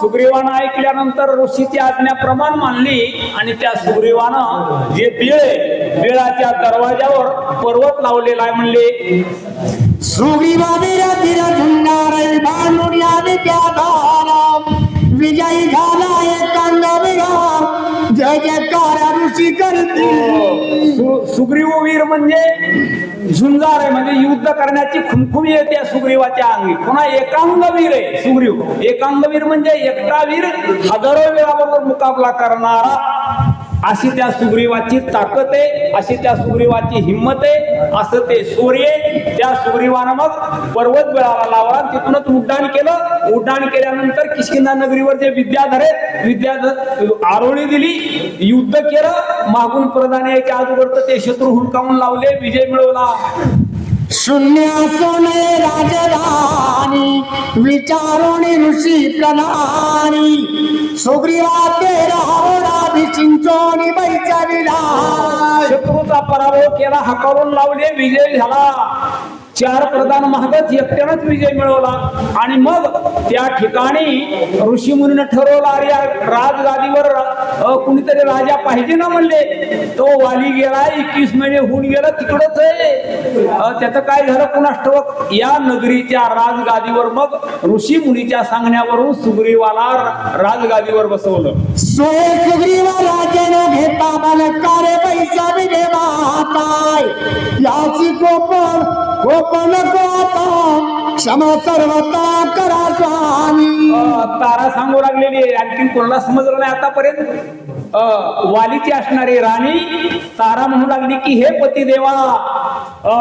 सुग्रीवानं ऐकल्यानंतर ऋषीची आज्ञा प्रमाण मानली आणि त्या सुग्रीवानं जे बिळ बिळाच्या दरवाजावर पर्वत लावलेला आहे म्हणले. सुग्रीवा वीर धीर झुंडार भांडून आले त्या दाराम विजयी झाला जय जयकार ऋषी करतील. सु- सुग्रीव वीर म्हणजे झुंजार आहे म्हणजे युद्ध करण्याची खुमखुमी आहे त्या सुग्रीवाच्या अंगी. पुन्हा एकांगवीर आहे सुग्रीव. एकांगवीर म्हणजे एकटा वीर हजारो वीराबरोबर मुकाबला करणारा अशी त्या सुग्रीवाची ताकद आहे अशी त्या सुग्रीवाची हिंमत आहे असं ते सूर्य त्या सुग्रीवानं मग पर्वत बिळाला लावला तिथूनच उड्डाण केलं. उड्डाण केल्यानंतर किशकिंदा नगरीवर जे विद्याधर आहेत विद्याधर आरोळी दिली युद्ध केलं. मागून प्रधान याच्या अगोदर ते शत्रू हुडकावून लावले विजय मिळवला. शून्य सोने राजधानी विचारोणी ऋषी प्रधानी सुग्रीवा ते राहोरा कोणी बैचा शत्रूचा पराभव केला हाकारून लावले विजय झाला. चार प्रधान महागच एकट्यानंच विजय मिळवला. आणि मग त्या ठिकाणी ऋषी मुनीनं ठरवला अरे या राजगादीवर कुणीतरी राजा पाहिजे ना? म्हणले. तो वाली गेला एकवीस महिने होऊन गेला तिकडच आहे. त्याचं काय झालं कुणास या नगरीच्या राजगादीवर मग ऋषी मुनीच्या सांगण्यावरून सुग्रीवाला राजगादीवर बसवलं. सोय सुग्रीवा राजाने घेता बलकारे पैसा विजय माताय याची कोपण कोपण आता क्षमा सर्वता करा स्वामी. तारा सांगू लागलेली आहे. आणखी कोणाला समजलं नाही आतापर्यंत? अ, वालीची असणारी राणी तारा म्हणू लागली की हे पती देवा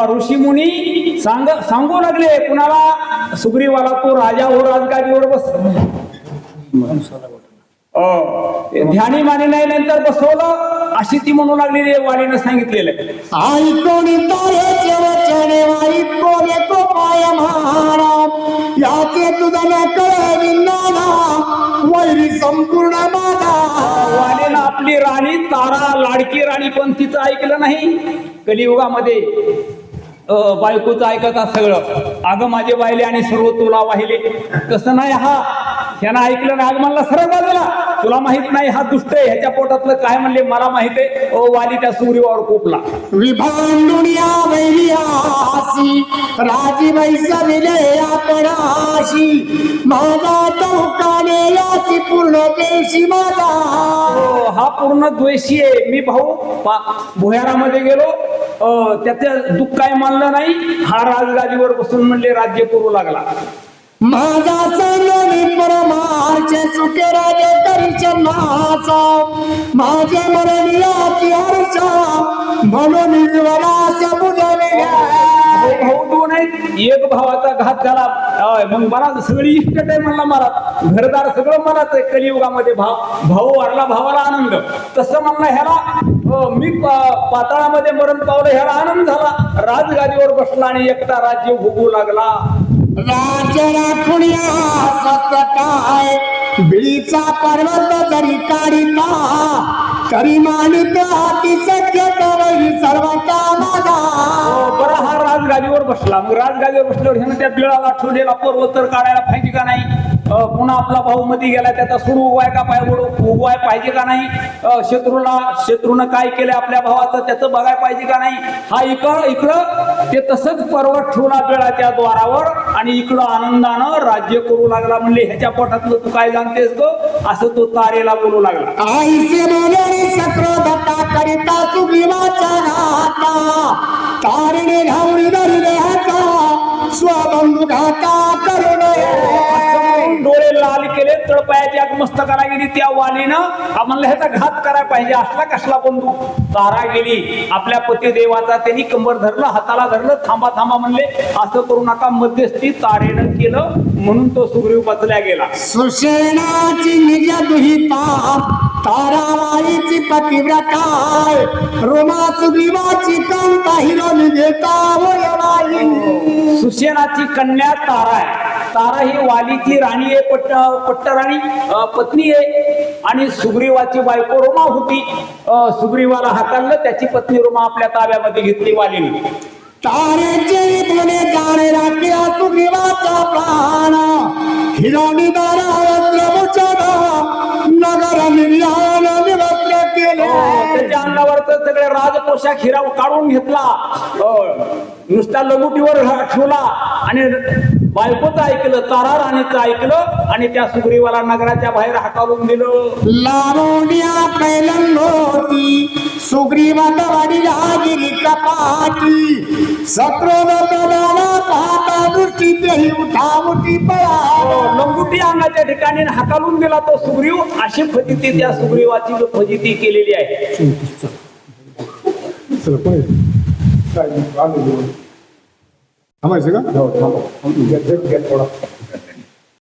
ऋषी मुनी सांग सांगू लागले. कुणाला? सुग्रीवाला तो राजा हो राजगादीवर बस. अ, ध्यानी माने नाही नंतर बसवलं. अशी ती म्हणू लागलेली आहे वालीनं सांगितलेलं आहे. संपूर्ण माझा वालीनं आपली राणी तारा लाडकी राणी पण तिचं ऐकलं नाही. कलियुगामध्ये बायकोच बायकोचं ऐकतात सगळं. अगं माझे वाहिले आणि सर्व तुला वाहिले. तसं नाही हा. ह्यानं ऐकलं नाही आज म्हणला सरळ बाजूला तुला माहीत नाही हा दुष्ट आहे ह्याच्या पोटातलं काय म्हणले मला माहीत आहे. ओ वाली त्या सुग्रीवावर कोपला. विभांडुनिया वैर्यासी राजी वैसविले आपणाशी. माझा चौकाने यासी पूर्ण देशी माझा. हो, पूर्ण द्वेषी आहे. मी भाऊ भुयारामध्ये गेलो. अ, त्याचं दुःख काय मानलं नाही. हा राजगादीवर बसून म्हणले राज्य करू लागला. माझा सैन्य परमार्चे सुखे राजे करीचे नाचा. माझे मरण याची हर्षा म्हणून विवराच्या बुजविल्या भाऊ भाऊ एक भावाचा घात झाला. मग मला सगळी इष्ट आहे म्हणला मला घरदार सगळं मलाच आहे कलियुगामध्ये भाव. भाऊ वाढला भावाला आनंद. तसं म्हणलं ह्याला हो, मी पा- पाताळामध्ये मरण पावलं ह्याला आनंद झाला. राजगादीवर बसला आणि एकटा राज्य भोगू लागला. राज्य राखुण्या सत्य बिळीचा पर्वत जरी काढिता तरी मानित हाती सत्य करई सर्व कामाला हो, बरं हा राजगादीवर बसला. मग राजगादीवर बसल्यावर ह्यानं त्या बिळाला ठेवलेला पर्वत तर काढायला पाहिजे का नाही? पुन्हा आपला भाऊ मध्ये गेला त्याचा सुरू उगवाय का पाय उगवाय पाहिजे का नाही? शत्रूला शत्रूनं काय केलं आपल्या भावाचं त्याचं बघाय पाहिजे का नाही? हा इकडं इकडं ते तसंच पर्वत ठेवला बेळाच्या द्वारावर आणि इकडं आनंदानं राज्य करू लागला म्हणले ह्याच्या पोटातलं तू काय जाणतेस ग? असं तो तारेला बोलू लागला. आईचे करिता सुग्रीवाचा नाता. तारणे घावरी धरले हाता स्वबंधू घाता करू तळपायाची आग मस्तकाला गेली त्या वालीनं. आम्हाला ह्याचा घात करायला पाहिजे. असला कसला बंधू तारा गेली. आपल्या पती देवाचा त्यांनी कंबर धरलं हाताला धरलं थांबा थांबा म्हणले. असं करू नका. मध्यस्थी तारेनं केलं म्हणून तो सुग्रीव बचल्या गेला. सुषेणाची निज तारावाईची पतिव्रताय रोमा सुग्रीवाची कांता हिरो वयवाई सुशेनाची कन्या तारा आहे. तारा ही वालीची राणी आहे पट्ट पट्टराणी अं, पत्नी आहे. आणि सुग्रीवाची बायको रोमा होती. सुग्रीवाला हाताळलं त्याची पत्नी रोमा आपल्या ताब्यामध्ये घेतली वालीने. तारेचे पुणे जाणे राखिया सुग्रीवाचा प्राण. वस्त्र नगर निर्याण केले. त्याच्या अंगावरच सगळे राजपोशाख हिरा काढून घेतला. नुसत्या लंगुटीवर ठेवला आणि बायकोचं ऐकलं तारा राणीचं ऐकलं आणि त्या सुग्रीवाला नगराच्या बाहेर हाकालून दिलं. लावण्या पैलंगोती सुग्रीवात वाडीला गिरी कपाटी. सत्रोदाना पाहता दृष्टी तेही उठावटी हो, पळा लंगुटी अंगाच्या ठिकाणी हाकालून दिला तो सुग्रीव. अशी फजिती त्या सुग्रीवाची जो फजिती केलेली आहे. थांबायचं का? थोडा.